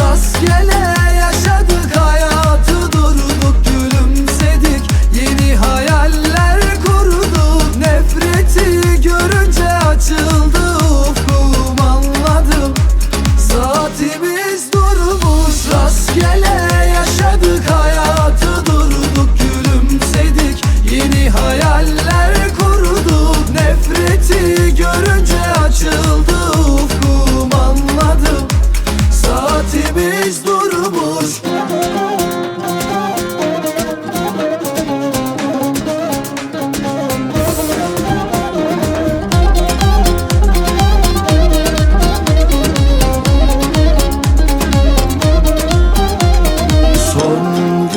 Rastgele yaşadık hayatı durduk gülümsedik. Yeni hayaller kurduk. Nefreti görünce açıldı ufkum anladım. Saatimiz durmuş. Rastgele yaşadık hayatı durduk gülümsedik. Yeni hayaller kurduk. Nefreti görünce